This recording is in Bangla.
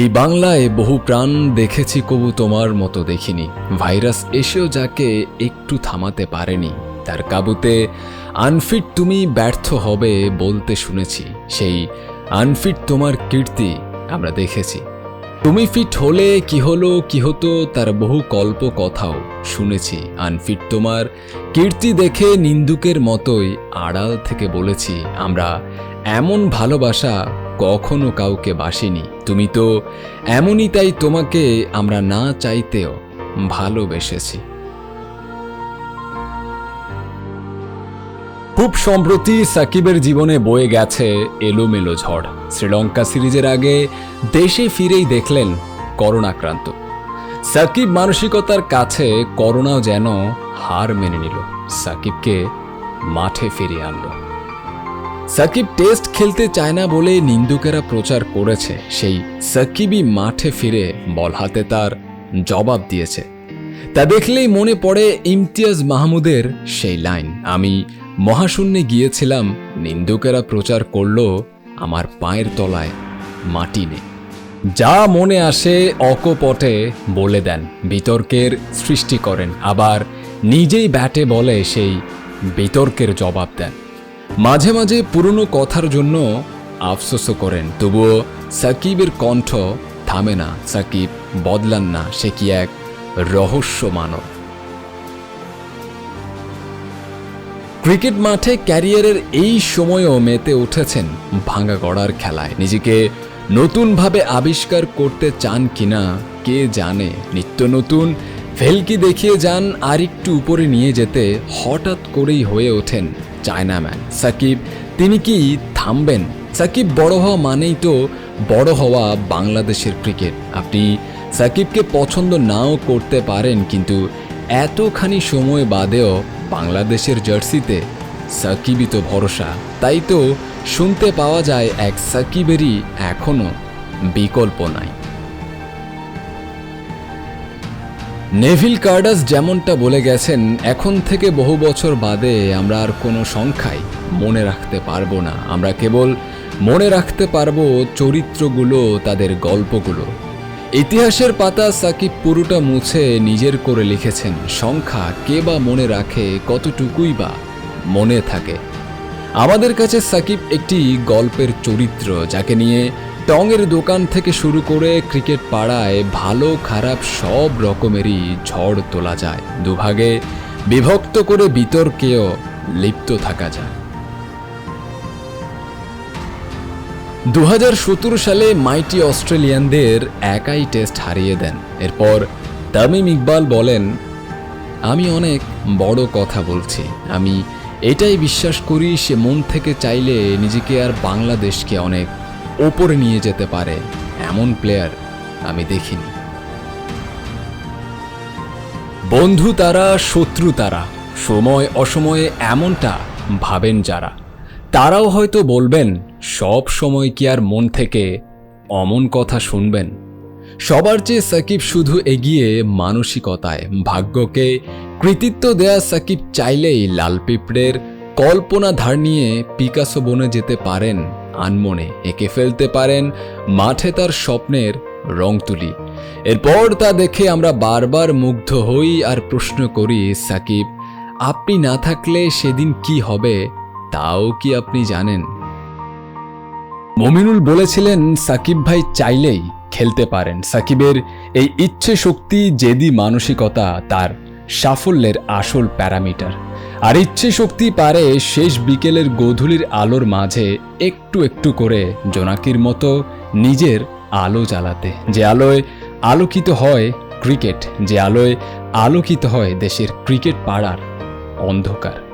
এই বাংলায় বহু প্রাণ দেখেছি কবু তোমার মতো দেখিনি। ভাইরাস এসেও যাকে একটু থামাতে পারেনি। তার কাবুতে, আনফিট তুমি ব্যর্থ হবে বলতে শুনেছি। সেই আনফিট তোমার কীর্তি আমরা দেখেছি। তুমি ফিট হলে কি হলো, কি হতো, তার বহু কল্প কথাও শুনেছি। আনফিট তোমার কীর্তি দেখে নিন্দুকের মতোই আড়াল থেকে বলেছি, আমরা এমন ভালোবাসা কখনো কাউকে বাসিনি। তুমি তো এমনই তাই তোমাকে আমরা না চাইতেও ভালোবেসেছি। খুব সম্প্রতি সাকিবের জীবনে বয়ে গেছে এলোমেলো ঝড়। শ্রীলঙ্কা সিরিজের আগে দেশে ফিরেই দেখলেন করোনাক্রান্ত। সাকিব মানসিকতার কাছে করোনাও যেন হার মেনে নিল। সাকিবকে মাঠে ফিরিয়ে আনলো। সাকিব টেস্ট খেলতে চায় না বলে নিন্দুকেরা প্রচার করেছে। সেই সাকিবই মাঠে ফিরে বল হাতে তার জবাব দিয়েছে। তা দেখলেই মনে পড়ে ইমতিয়াজ মাহমুদের সেই লাইন, আমি মহাশূন্যে গিয়েছিলাম, নিন্দুকেরা প্রচার করল আমার পায়ের তলায় মাটি নেই যা মনে আসে অকপটে বলে দেন, বিতর্কের সৃষ্টি করেন, আবার নিজেই ব্যাটে বলে সেই বিতর্কের জবাব দেন। মাঝে মাঝে পুরনো কথার জন্য আফসোসও করেন। তবুও সাকিবের কণ্ঠ থামে না। সাকিব বদলান না। সে কি এক রহস্য মানব ক্রিকেট মাঠে ক্যারিয়ারের এই সময়ও মেতে উঠেছেন ভাঙা গড়ার খেলায়। নিজেকে নতুনভাবে আবিষ্কার করতে চান কিনা, কে জানে? নিত্য নতুন ভেলকি দেখিয়ে যান আর একটু উপরে নিয়ে যেতে হঠাৎ করেই হয়ে ওঠেন চায়নাম্যান। সাকিব, তিনি কি থামবেন? সাকিব বড় হওয়া মানেই তো বড় হওয়া বাংলাদেশের ক্রিকেট। আপনি সাকিবকে পছন্দ নাও করতে পারেন, কিন্তু এতখানি সময় বাদেও বাংলাদেশের জার্সিতে সাকিবই তো ভরসা। তাই তো শুনতে পাওয়া যায় এক সাকিবেরই এখনও বিকল্প নাই। নেভিল কার্ডাস যেমনটা বলে গেছেন, এখন থেকে বহু বছর বাদে আমরা আর কোনো সংখ্যায় মনে রাখতে পারব না। আমরা কেবল মনে রাখতে পারব চরিত্রগুলো, তাদের গল্পগুলো। ইতিহাসের পাতা সাকিব পুরোটা মুছে নিজের করে লিখেছেন, সংখ্যা কে বা মনে রাখে, কতটুকুই বা মনে থাকে। আমাদের কাছে সাকিব একটি গল্পের চরিত্র, যাকে নিয়ে টঙের দোকান থেকে শুরু করে ক্রিকেট পাড়ায় ভালো, খারাপ সব রকমেরই ঝড় তোলা যায়। দুভাগে বিভক্ত করে বিতর্কেও লিপ্ত থাকা যায়। দু হাজার সতেরো সালে মাইটি অস্ট্রেলিয়ানদের একাই টেস্ট হারিয়ে দেন। এরপর তামিম ইকবাল বলেন, আমি অনেক বড় কথা বলছি। আমি এটাই বিশ্বাস করি, সে মন থেকে চাইলে নিজেকে আর বাংলাদেশকে অনেক ওপরে নিয়ে যেতে পারে। এমন প্লেয়ার আমি দেখিনি। বন্ধু তারা, শত্রু তারা, সময় অসময়ে এমনটা ভাবেন যারা। তারাও হয়তো বলবেন, সব সময় কি আর মন থেকে অমন কথা শুনবেন। সবার চেয়ে সাকিব শুধু এগিয়ে মানসিকতায়, ভাগ্যকে কৃতিত্ব দেয়া সাকিব চাইলেই লাল পিঁপড়ের কল্পনা ধার নিয়ে পিকাসো বনে যেতে পারেন আনমনে এঁকে ফেলতে পারেন, মাঠে তার স্বপ্নের রং তুলি। এরপর তা দেখে আমরা বারবার মুগ্ধ হই আর প্রশ্ন করি, সাকিব, আপনি না থাকলে সেদিন কি হবে, তাও কি আপনি জানেন? মমিনুল বলেছিলেন, সাকিব ভাই চাইলেই খেলতে পারেন। সাকিবের এই ইচ্ছে শক্তি, জেদি মানসিকতা, তার সাফল্যের আসল প্যারামিটার। আর ইচ্ছে শক্তি পারে শেষ বিকেলের গোধূলির আলোর মাঝে একটু একটু করে জোনাকির মতো নিজের আলো জ্বালাতে। যে আলোয় আলোকিত হয় ক্রিকেট, যে আলোয় আলোকিত হয় দেশের ক্রিকেট পাড়ার অন্ধকার।